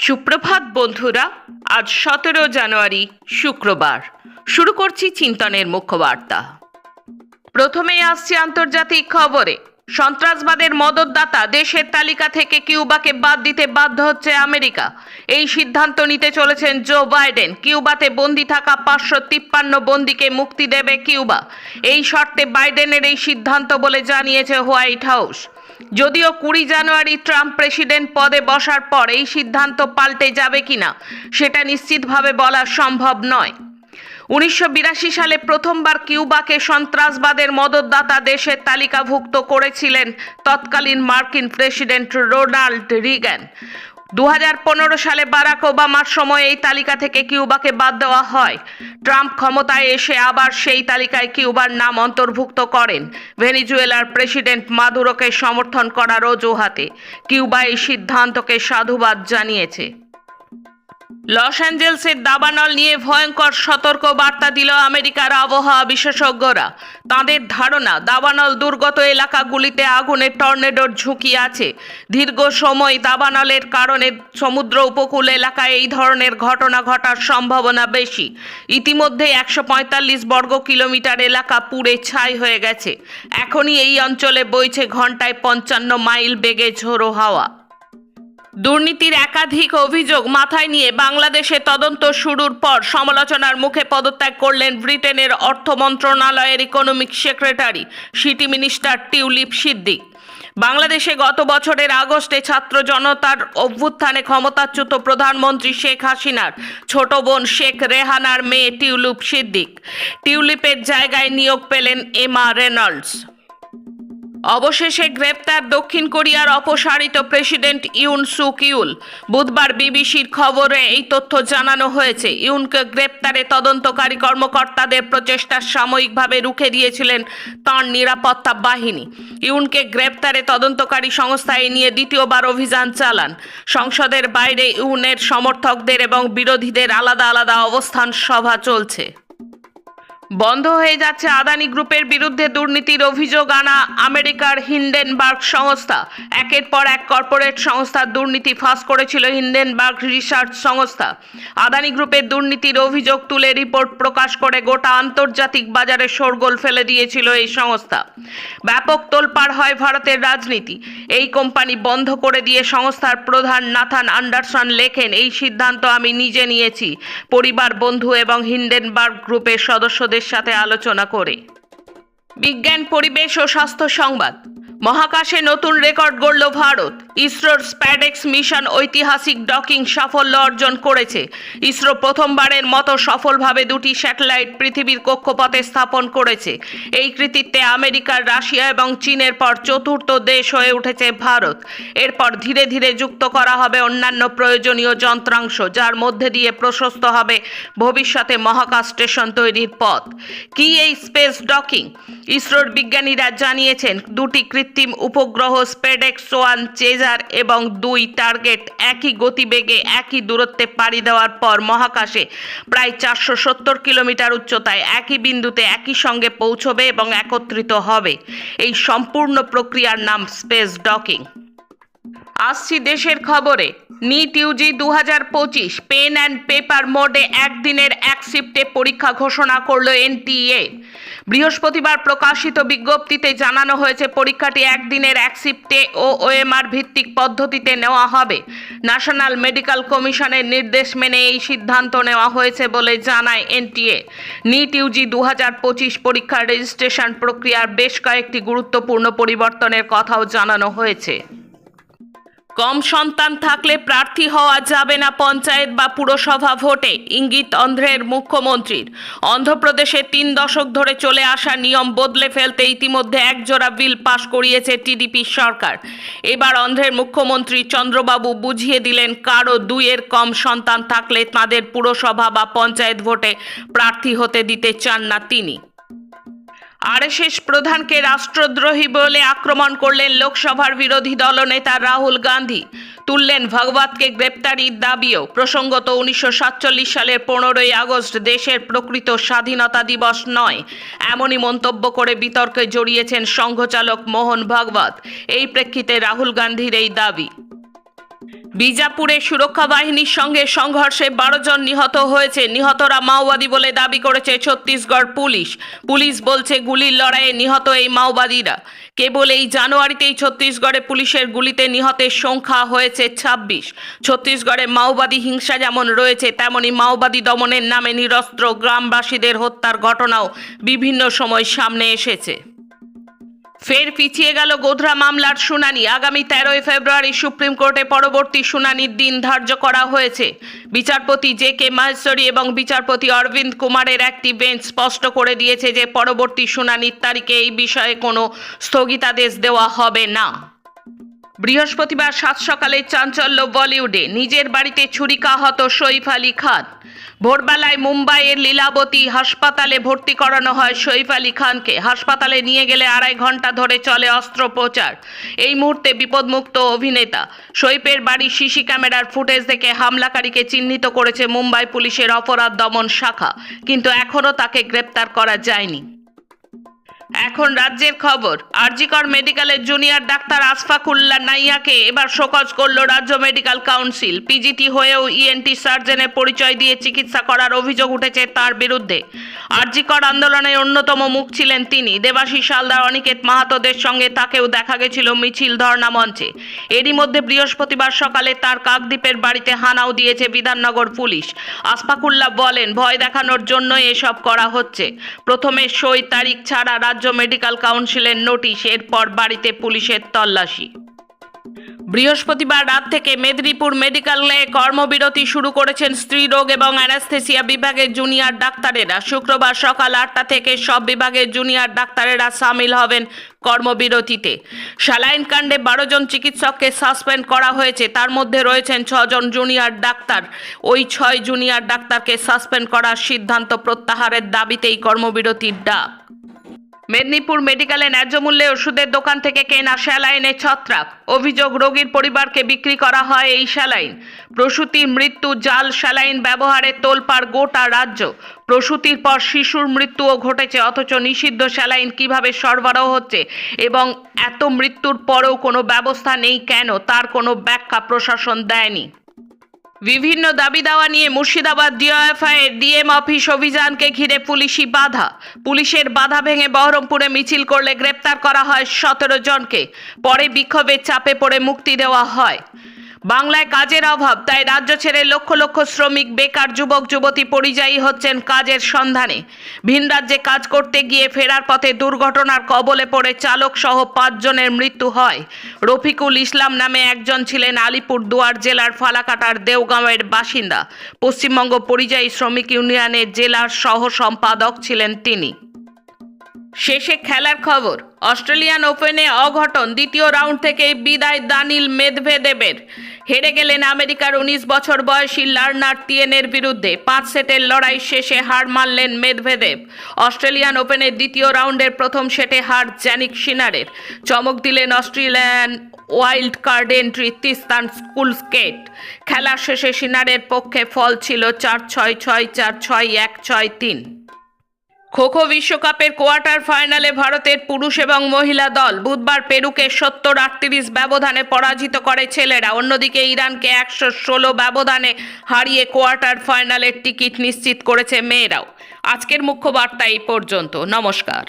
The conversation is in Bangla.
সুপ্রভাত বন্ধুরা, আজ সতেরো জানুয়ারি, শুক্রবার। শুরু করছি চিন্তনের মুখ্য বার্তা প্রথমেই আসছে আন্তর্জাতিক খবরে, সন্ত্রাসবাদের মদতদাতা দেশের তালিকা থেকে কিউবাকে বাদ দিতে বাধ্য হচ্ছে আমেরিকা। এই সিদ্ধান্ত নিতে চলেছেন জো বাইডেন। কিউবাতে বন্দি থাকা পাঁচশো তিপ্পান্ন বন্দিকে মুক্তি দেবে কিউবা। এই শর্তে বাইডেনের এই সিদ্ধান্ত বলে জানিয়েছে হোয়াইট হাউস। যদিও কুড়ি জানুয়ারি ট্রাম্প প্রেসিডেন্ট পদে বসার পর এই সিদ্ধান্ত পাল্টে যাবে কিনা, সেটা নিশ্চিতভাবে বলা সম্ভব নয়। উনিশশো সালে প্রথমবার কিউবাকে সন্ত্রাসবাদের মদতদাতা দেশের তালিকাভুক্ত করেছিলেন তৎকালীন মার্কিন প্রেসিডেন্ট রোনাল্ড রিগ্যান দু হাজার পনেরো সালে বারাক ওবামার সময় এই তালিকা থেকে কিউবাকে বাদ দেওয়া হয়। ট্রাম্প ক্ষমতায় এসে আবার সেই তালিকায় কিউবার নাম অন্তর্ভুক্ত করেন। ভেনিজুয়েলার প্রেসিডেন্ট মাদুরোকে সমর্থন করার অজুহাতে কিউবা এই সিদ্ধান্তকে সাধুবাদ জানিয়েছে। লস অ্যাঞ্জেলসের দাবানল নিয়ে ভয়ঙ্কর সতর্ক বার্তা দিল আমেরিকার আবহাওয়া বিশেষজ্ঞরা। তাদের ধারণা, দাবানল দুর্গত এলাকাগুলিতে আগুনের টর্নেডোর ঝুঁকি আছে। দীর্ঘ সময় দাবানলের কারণে সমুদ্র উপকূল এলাকায় এই ধরনের ঘটনা ঘটার সম্ভাবনা বেশি। ইতিমধ্যে একশো পঁয়তাল্লিশ বর্গ কিলোমিটার এলাকা পুড়ে ছাই হয়ে গেছে। এখনই এই অঞ্চলে বইছে ঘন্টায় পঞ্চান্ন মাইল বেগে ঝোড়ো হাওয়া। দুর্নীতির একাধিক অভিযোগ মাথায় নিয়ে বাংলাদেশে তদন্ত শুরুর পর সমালোচনার মুখে পদত্যাগ করলেন ব্রিটেনের অর্থ মন্ত্রণালয়ের economic secretary city minister Tulip Siddiq. বাংলাদেশে গত বছরের আগস্টে ছাত্র জনতার অভ্যুত্থানে ক্ষমতাচ্যুত প্রধানমন্ত্রী শেখ হাসিনার ছোট বোন শেখ রেহানার মেয়ে টিউলিপ সিদ্দিক। টিউলিপের জায়গায় নিয়োগ পেলেন এমা রেনল্ডস। অবশেষে গ্রেপ্তার দক্ষিণ কোরিয়ার অপসারিত প্রেসিডেন্ট ইউন সুক ইউল বুধবার বিবিসির খবরে এই তথ্য জানানো হয়েছে। ইউনকে গ্রেপ্তারে তদন্তকারী কর্মকর্তাদের প্রচেষ্টা সাময়িকভাবে রুখে দিয়েছিলেন তাঁর নিরাপত্তা বাহিনী। ইউনকে গ্রেপ্তারে তদন্তকারী সংস্থা এই নিয়ে দ্বিতীয়বার অভিযান চালান। সংসদের বাইরে ইউনের সমর্থকদের এবং বিরোধীদের আলাদা আলাদা অবস্থান সভা চলছে। বন্ধ হয়ে যাচ্ছে আদানি গ্রুপের বিরুদ্ধে দুর্নীতির অভিযোগ আনা আমেরিকার হিন্ডেনবার্গ সংস্থা। একের পর এক কর্পোরেট সংস্থার দুর্নীতি ফাঁস করেছিল হিন্ডেনবার্গ রিসার্চ সংস্থা। আদানি গ্রুপের দুর্নীতির অভিযোগ তুলে রিপোর্ট প্রকাশ করে গোটা আন্তর্জাতিক বাজারে শোরগোল ফেলে দিয়েছিল এই সংস্থা। ব্যাপক তোলপাড় হয় ভারতের রাজনীতি। এই কোম্পানি বন্ধ করে দিয়ে সংস্থার প্রধান নাথান আন্ডারসন লেখেন, এই সিদ্ধান্ত আমি নিজে নিয়েছি। পরিবার, বন্ধু এবং হিন্ডেনবার্গ গ্রুপের সদস্যদের সাথে আলোচনা করে। বিজ্ঞান পরিবেশ ও স্বাস্থ্য সংবাদ। মহাকাশে নতুন রেকর্ড গড়ল ভারত। ইসরোর স্প্যাডেক্স মিশন ঐতিহাসিক ডকিং সাফল্য অর্জন করেছে। ইসরো প্রথমবারের মতো সফলভাবে দুটি স্যাটেলাইট পৃথিবীর কক্ষপথে স্থাপন করেছে। এই কৃতিত্বে আমেরিকার রাশিয়া এবং চীনের পর চতুর্থ দেশ হয়ে উঠেছে ভারত। এরপর ধীরে ধীরে যুক্ত করা হবে অন্যান্য প্রয়োজনীয় যন্ত্রাংশ, যার মধ্যে দিয়ে প্রশস্ত হবে ভবিষ্যতে মহাকাশ স্টেশন তৈরির পথ। কি এই স্পেস ডকিং? ইসরোর বিজ্ঞানীরা জানিয়েছেন, দুটি কৃত্রিম উপগ্রহ স্পেডেক্স ওয়ান চেজার এবং দুই টার্গেট একই গতিবেগে একই দূরত্বে পাড়ি দেওয়ার পর মহাকাশে প্রায় চারশো সত্তর কিলোমিটার উচ্চতায় একই বিন্দুতে একই সঙ্গে পৌঁছবে এবং একত্রিত হবে। এই সম্পূর্ণ প্রক্রিয়ার নাম স্পেস ডকিং। আসছি দেশের খবরে। নিট ইউজি দু হাজার পঁচিশ পেন অ্যান্ড পেপার মোডে একদিনের এক শিফটে পরীক্ষা ঘোষণা করল এনটিএ বৃহস্পতিবার প্রকাশিত বিজ্ঞপ্তিতে জানানো হয়েছে, পরীক্ষাটি একদিনের এক শিফটে ও ওএমআর ভিত্তিক পদ্ধতিতে নেওয়া হবে। ন্যাশনাল মেডিকেল কমিশনের নির্দেশ মেনে এই সিদ্ধান্ত নেওয়া হয়েছে বলে জানায় এনটিএ নিট ইউজি দু হাজার পঁচিশ পরীক্ষার রেজিস্ট্রেশন প্রক্রিয়ার বেশ কয়েকটি গুরুত্বপূর্ণ পরিবর্তনের কথাও জানানো হয়েছে। কম সন্তান থাকলে প্রার্থী হওয়া যাবে না পঞ্চায়েত বা পুরসভা ভোটে, ইঙ্গিত অন্ধ্রের মুখ্যমন্ত্রীর। অন্ধ্রপ্রদেশে তিন দশক ধরে চলে আসা নিয়ম বদলে ফেলতে ইতিমধ্যে একজোড়া বিল পাশ করিয়েছে টিডিপি সরকার। এবার অন্ধ্রের মুখ্যমন্ত্রী চন্দ্রবাবু বুঝিয়ে দিলেন, কারও দুইয়ের কম সন্তান থাকলে তাদের পুরসভা বা পঞ্চায়েত ভোটে প্রার্থী হতে দিতে চান না তিনি। আরএসএস প্রধানকে রাষ্ট্রদ্রোহী বলে আক্রমণ করলেন লোকসভার বিরোধী দলনেতা রাহুল গান্ধী। তুললেন ভগবতকে গ্রেপ্তারির দাবিও। প্রসঙ্গত উনিশশো সাতচল্লিশ সালের পনেরোই আগস্ট দেশের প্রকৃত স্বাধীনতা দিবস নয়। এমনই মন্তব্য করে বিতর্কে জড়িয়েছেন সংঘচালক মোহন ভাগবত। এই প্রেক্ষিতে রাহুল গান্ধীর এই দাবি। বিজাপুরে সুরক্ষা বাহিনীর সঙ্গে সংঘর্ষে বারো জন নিহত হয়েছে। নিহতরা মাওবাদী বলে দাবি করেছে ছত্তিশগড় পুলিশ। পুলিশ বলছে গুলির লড়াইয়ে নিহত এই মাওবাদীরা। কেবল এই জানুয়ারিতেই ছত্তিশগড়ে পুলিশের গুলিতে নিহতের সংখ্যা হয়েছে ছাব্বিশ। ছত্তিশগড়ে মাওবাদী হিংসা যেমন রয়েছে, তেমনি মাওবাদী দমনের নামে নিরস্ত্র গ্রামবাসীদের হত্যার ঘটনাও বিভিন্ন সময় সামনে এসেছে। ফের পিছিয়ে গেল গোধরা মামলার শুনানি। আগামী তেরোই ফেব্রুয়ারি সুপ্রিম কোর্টে পরবর্তী শুনানির দিন ধার্য করা হয়েছে। বিচারপতি জে কে মাহেশ্বরী এবং বিচারপতি অরবিন্দ কুমারের একটি বেঞ্চ স্পষ্ট করে দিয়েছে যে, পরবর্তী শুনানির তারিখে এই বিষয়ে কোনো স্থগিতাদেশ দেওয়া হবে না। বৃহস্পতিবার সাত সকালে চাঞ্চল্য বলিউডে নিজের বাড়িতে ছুরিকাহত সৈফ আলী খান। ভোরবেলায় মুম্বাইয়ের লীলাবতী হাসপাতালে ভর্তি করানো হয় সৈফ আলী খানকে। হাসপাতালে নিয়ে গেলে আড়াই ঘণ্টা ধরে চলে অস্ত্রোপচার। এই মুহূর্তে বিপদমুক্ত অভিনেতা। সৈফের বাড়ি সিসি ক্যামেরার ফুটেজ দেখে হামলাকারীকে চিহ্নিত করেছে মুম্বাই পুলিশের অপরাধ দমন শাখা। কিন্তু এখনও তাকে গ্রেপ্তার করা যায়নি। এখন রাজ্যের খবর। আরজিকর মেডিকেলের জুনিয়র ডাক্তার আসফাকুল্লাহ নাইয়াকে এবার শোকজ করল রাজ্য মেডিকেল কাউন্সিল। পিজিটি হয়েও ইএনটি সার্জনের পরিচয় দিয়ে চিকিৎসা করার অভিযোগ উঠেছে তার বিরুদ্ধে। আরজিকর আন্দোলনের অন্যতম মুখ ছিলেন তিনি। দেবাশিস হালদার অনিকেত মাহাতোদের সঙ্গে তাকেও দেখা গেছিল মিছিল ধর্ণা মঞ্চে। এরই মধ্যে বৃহস্পতিবার সকালে তার কাকদ্বীপের বাড়িতে হানাও দিয়েছে বিধাননগর পুলিশ। আসফাকুল্লাহ বলেন, ভয় দেখানোর জন্য এসব করা হচ্ছে। প্রথমে সই তারিখ ছাড়া রাজ্য মেডিকেল কাউন্সিলের নোটিশ, এরপর বাড়িতে পুলিশের তল্লাশি। বৃহস্পতিবার রাত থেকে মেদিনীপুর মেডিকেলে কর্মবিরতি শুরু করেছেন স্ত্রীরোগ এবং অ্যানাস্থেসিয়া বিভাগের জুনিয়র ডাক্তারেরা। শুক্রবার সকাল আটটা থেকে সব বিভাগের জুনিয়র ডাক্তারেরা সামিল হবেন কর্মবিরতিতে। স্যালাইন কাণ্ডে বারো জন চিকিৎসককে সাসপেন্ড করা হয়েছে। তার মধ্যে রয়েছেন ছজন জুনিয়র ডাক্তার। ওই ছয় জুনিয়র ডাক্তারকে সাসপেন্ড করার সিদ্ধান্ত প্রত্যাহারের দাবিতেই কর্মবিরতির ডাক। মেদিনীপুর মেডিকেলে ন্যায্য মূল্যে ওষুধের দোকান থেকে কেনা স্যালাইনের ছত্রাক। অভিযোগ, রোগীর পরিবারকে বিক্রি করা হয় এই স্যালাইন। প্রসূতির মৃত্যু, জাল স্যালাইন ব্যবহারে তোলপাড় গোটা রাজ্য। প্রসূতির পর শিশুর মৃত্যুও ঘটেছে, অথচ নিষিদ্ধ স্যালাইন কীভাবে সরবরাহ হচ্ছে এবং এত মৃত্যুর পরেও কোনো ব্যবস্থা নেই কেন? তার কোনো ব্যাখ্যা প্রশাসন দেয়নি। বিভিন্ন দাবি দাওয়া নিয়ে মুর্শিদাবাদ ডিওএফআই এর ডিএম অফিস অভিযানকে ঘিরে পুলিশি বাধা। পুলিশের বাধা ভেঙে বহরমপুরে মিছিল করলে গ্রেপ্তার করা হয় সতেরো জনকে। পরে বিক্ষোভের চাপে পড়ে মুক্তি দেওয়া হয়। বাংলায় কাজের অভাব, তাই রাজ্য ছেড়ে লক্ষ লক্ষ শ্রমিক, বেকার যুবক, যুবতী পরিযায়ী হচ্ছেন কাজের সন্ধানে। ভিন রাজ্যে কাজ করতে গিয়ে ফেরার পথে দুর্ঘটনার কবলে পড়ে চালক সহ পাঁচজনের মৃত্যু হয়। রফিকুল ইসলাম নামে একজন ছিলেন আলিপুর দুয়ার জেলার ফালাকাটার দেওগাঁওয়ের বাসিন্দা। পশ্চিমবঙ্গ পরিযায়ী শ্রমিক ইউনিয়নের জেলার সহ সম্পাদক ছিলেন তিনি। শেষে খেলার খবর, অস্ট্রেলিয়ান ওপেনে অঘটন, দ্বিতীয় রাউন্ড থেকেই বিদায় দানিল মেদভেদেবের। হেরে গেলেন আমেরিকার উনিশ বছর বয়সী লার্নার টিয়েনের বিরুদ্ধে। পাঁচ সেটের লড়াই শেষে হার মানলেন মেদভেদেব। অস্ট্রেলিয়ান ওপেনের দ্বিতীয় রাউন্ডের প্রথম সেটে হার জ্যানিক সিনারের চমক দিলেন Australian wild card entry Tristan Schoolkate খেলার শেষে সিনারের পক্ষে ফল ছিল চার ছয় ছয়, চার ছয়, এক ছয়, তিন। খোখো বিশ্বকাপের কোয়ার্টার ফাইনালে ভারতের পুরুষ এবং মহিলা দল বুধবার পেরুকে সত্তর আটত্রিশ ব্যবধানে পরাজিত করে ছেলেরা। অন্যদিকে ইরানকে একশো ষোলো ব্যবধানে হারিয়ে কোয়ার্টার ফাইনালের টিকিট নিশ্চিত করেছে মেয়েরাও। আজকের মুখ্য বার্তা এই পর্যন্ত। নমস্কার।